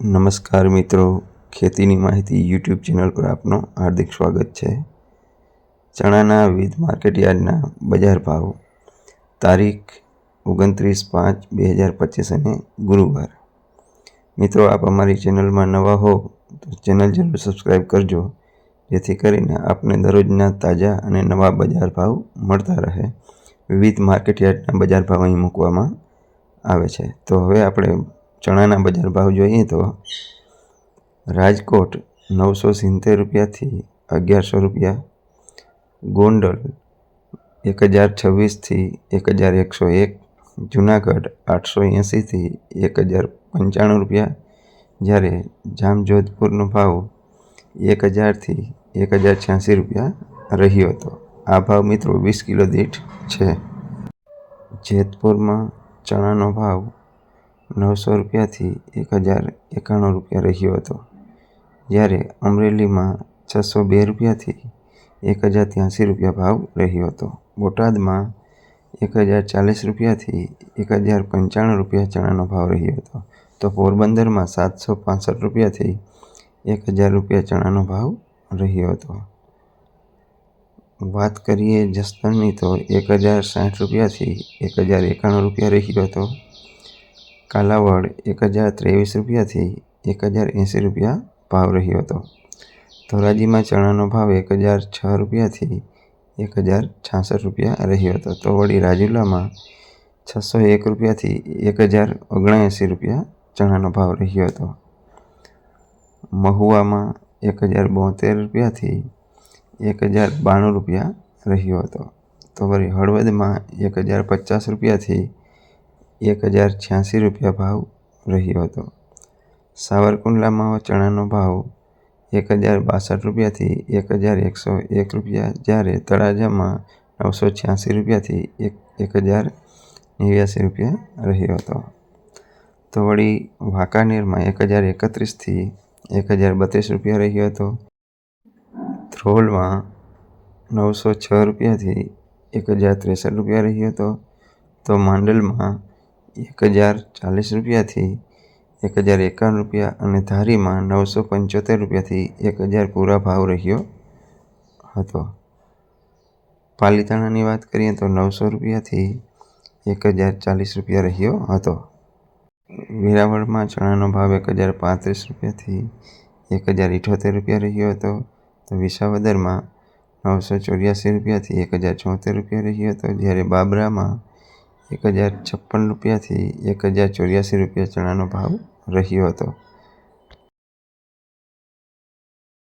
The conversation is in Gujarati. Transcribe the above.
નમસ્કાર મિત્રો, ખેતીની માહિતી યુટ્યુબ ચેનલ પર આપનું હાર્દિક સ્વાગત છે. ચણાના વિવિધ માર્કેટયાર્ડના બજાર ભાવ, તારીખ ઓગણત્રીસ પાંચ બે હજાર પચીસ અને ગુરુવાર. મિત્રો, આપ અમારી ચેનલમાં નવા હો તો ચેનલ જરૂર સબસ્ક્રાઈબ કરજો, જેથી કરીને આપને દરરોજના તાજા અને નવા બજાર ભાવ મળતા રહે. વિવિધ માર્કેટ યાર્ડના બજાર ભાવ અહીં મૂકવામાં આવે છે. તો હવે આપણે ચણાના બજાર ભાવ જોઈએ તો રાજકોટ નવસો સિત્તેર રૂપિયાથી અગિયારસો રૂપિયા, ગોંડલ એક હજાર છવ્વીસથી એક હજાર એકસો એક, જુનાગઢ આઠસો એંસીથી એક હજાર પંચાણું રૂપિયા. જ્યારે જામજોધપુરનો ભાવ એક હજારથી એક હજાર છ્યાસી રૂપિયા રહ્યો હતો. આ ભાવ મિત્રો વીસ કિલો દીઠ છે. જેતપુરમાં ચણાનો ભાવ નવસો રૂપિયાથી એક હજાર એકાણું રૂપિયા રહ્યો હતો. જ્યારે અમરેલીમાં છસો બે રૂપિયાથી એક હજાર ત્યાંસી રૂપિયા ભાવ રહ્યો હતો. બોટાદમાં એક હજાર ચાલીસ રૂપિયાથી એક હજાર પંચાણું રૂપિયા ચણાનો ભાવ રહ્યો હતો. તો પોરબંદરમાં સાતસો પાસઠ રૂપિયાથી એક હજાર રૂપિયા ચણાનો ભાવ રહ્યો હતો. વાત કરીએ જસદણની તો એક હજાર સાઠ રૂપિયાથી એક હજાર એકાણું રૂપિયા રહ્યો હતો. કાલાવડ એક હજાર ત્રેવીસ રૂપિયાથી એક હજાર એંસી રૂપિયા ભાવ રહ્યો હતો. ધોરાજીમાં ચણાનો ભાવ એક હજાર છ રૂપિયાથી એક હજાર છાસઠ રૂપિયા રહ્યો હતો. તો વળી રાજુલામાં છસો એક રૂપિયાથી એક હજાર ઓગણએંસી રૂપિયા ચણાનો ભાવ રહ્યો હતો. મહુવામાં એક હજાર બોતેર રૂપિયાથી એક હજાર બાણું રૂપિયા રહ્યો હતો. તો વળી હળવદમાં એક હજાર પચાસ રૂપિયાથી એક હજાર છ્યાસી રૂપિયા ભાવ રહ્યો હતો. સાવરકુંડલામાં ચણાનો ભાવ એક હજાર બાસઠ રૂપિયાથી એક હજાર એકસો એક રૂપિયા, જ્યારે તળાજામાં નવસો છ્યાસી રૂપિયાથી એક એક હજાર નેવ્યાસી રૂપિયા રહ્યો હતો. તો વળી વાંકાનેરમાં એક હજાર એકત્રીસથી એક હજાર બત્રીસ રૂપિયા રહ્યો હતો. ધ્રોલમાં નવસો છ રૂપિયાથી એક હજાર ત્રેસઠ રૂપિયા રહ્યો હતો. તો માંડલમાં એક હજાર ચાલીસ રૂપિયાથી એક હજાર એકાવન રૂપિયા અને ધારીમાં નવસો પંચોતેર રૂપિયાથી એક હજાર પૂરા ભાવ રહ્યો હતો. પાલીતાણાની વાત કરીએ તો નવસો રૂપિયાથી એક હજાર ચાલીસ રૂપિયા રહ્યો હતો. વેરાવળમાં ચણાનો ભાવ એક હજાર પાંત્રીસ રૂપિયાથી એક હજાર ઇઠોતેર રૂપિયા રહ્યો હતો. તો વિસાવદરમાં નવસો ચોર્યાસી રૂપિયાથી એક હજાર ચોતેર રૂપિયા રહ્યો હતો. જ્યારે બાબરામાં એક હજાર છપ્પન રૂપિયાથી એક હજાર ચોર્યાસી રૂપિયા ચણાનો ભાવ રહ્યો હતો.